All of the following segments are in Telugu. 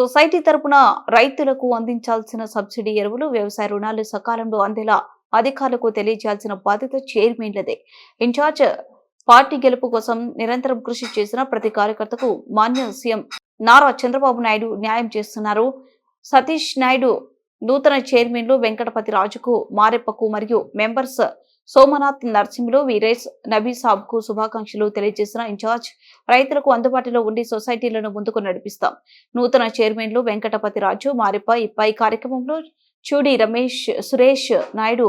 సొసైటీ తరపున రైతులకు అందించాల్సిన సబ్సిడీ ఎరువులు వ్యవసాయ రుణాలు సకాలంలో అందేలా అధికారులకు తెలియజేయాల్సిన బాధ్యత చైర్మన్లదే. ఇన్ఛార్జ్ పార్టీ గెలుపు కోసం నిరంతరం కృషి చేసిన ప్రతి కార్యకర్తకు మాన్య సీఎం నారా చంద్రబాబు నాయుడు న్యాయం చేస్తున్నారు. సతీష్ నాయుడు నూతన చైర్మన్లు వెంకటపతి రాజుకు మారెప్పకు మరియు మెంబర్స్ సోమనాథ్ నర్సింహులు వీరేష్ నబీ సాబ్కు శుభాకాంక్షలు తెలియజేసిన ఇన్ఛార్జ్. రైతులకు అందుబాటులో ఉండి సొసైటీలను ముందుకు నడిపిస్తాం. నూతన చైర్మన్లు వెంకటపతి రాజు మారిప ఇప్పై కార్యక్రమంలో చూడి రమేష్ సురేష్ నాయుడు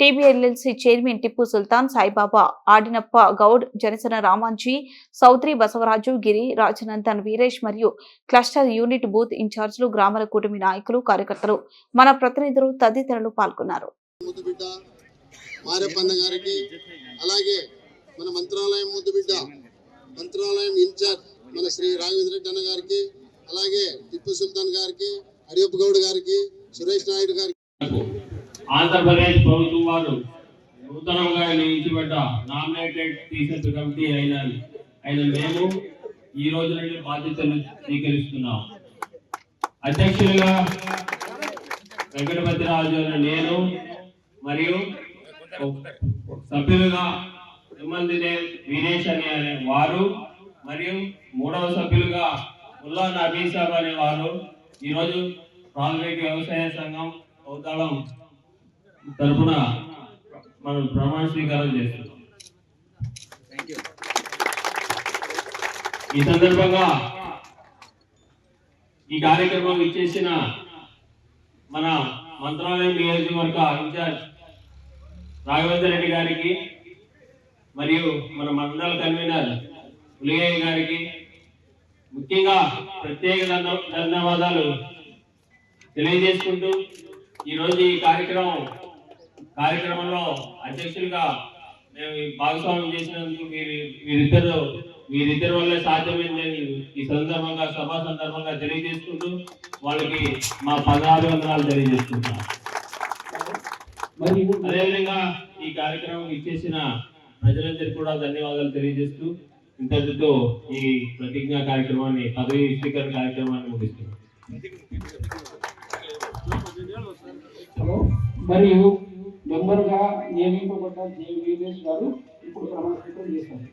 టీబీఎల్ఎల్సీ చైర్మన్ టిప్పు సుల్తాన్ సాయిబాబా ఆడినప్ప గౌడ్ జనసేన రామాంజీ సౌత్రి బసవరాజు గిరి రాజనందన్ వీరేష్ మరియు క్లస్టర్ యూనిట్ బూత్ ఇన్ఛార్జీలు గ్రామాల కూటమి నాయకులు కార్యకర్తలు. మన ప్రతినిధులు తదితరులు పాల్గొన్నారు. మారెప్పన్న గారికి అలాగే మన మంత్రాలయం ముద్దుబిడ్డ మంత్రాలయం ఇన్ఛార్జ్ మన శ్రీ రాఘవేంద్ర రెడ్డి అన్న గారికి అలాగే టిప్పు సుల్తాన్ గారికి హరియప్ప గౌడ్ గారికి సురేష్ నాయుడు గారికి. ఆంధ్రప్రదేశ్ ప్రభుత్వం వారు నూతనంగా నియమించబడ్డ నామినేటెడ్ టీచర్స్ కమిటీ అయిన అయిన మేము ఈ రోజు నుండి బాధ్యతలు స్వీకరిస్తున్నాం. అధ్యక్షులుగా వెంకటపతి రాజు నేను మరియు సభ్యులుగా తిమ్మంది వీరేష్ అనే అనే వారు మరియు మూడవ సభ్యులుగా ముల్లా నబీసాబ్ అనే వారు ఈరోజు ప్రాథమిక వ్యవసాయ సంఘం అవతాళం తరపున మనం ప్రమాణ స్వీకారం చేస్తున్నాం. ఈ సందర్భంగా ఈ కార్యక్రమం ఇచ్చేసిన మన మంత్రాలయం నియోజకవర్గ ఇన్ఛార్జ్ రాఘవేంద్ర రెడ్డి గారికి మరియు మన మండల కన్వీనర్ ఉలిగయ్య గారికి ముఖ్యంగా ప్రత్యేక ధన్యవాదాలు తెలియజేసుకుంటూ ఈరోజు ఈ కార్యక్రమం కార్యక్రమంలో అధ్యక్షులుగా మేము ఈ భాగస్వామ్యం చేసినందుకు మీరు మీరిద్దరు వీరిద్దరి వల్ల సాధ్యమైందని ఈ సందర్భంగా సభా సందర్భంగా తెలియజేసుకుంటూ వాళ్ళకి మా పదహారు వందనాలు తెలియజేసుకుంటున్నాం. అదేవిధంగా ఈ కార్యక్రమం ఇచ్చేసిన ప్రజలందరికీ కూడా ధన్యవాదాలు తెలియజేస్తూ ఇంతటితో ఈ ప్రతిజ్ఞా కార్యక్రమాన్ని పదవి స్వీకరణ కార్యక్రమాన్ని ముగిస్తున్నాం. మరియు మెంబర్గా నియమింపబడ్డ గారు ఇప్పుడు ప్రమాణ స్వీకారం చేస్తారు.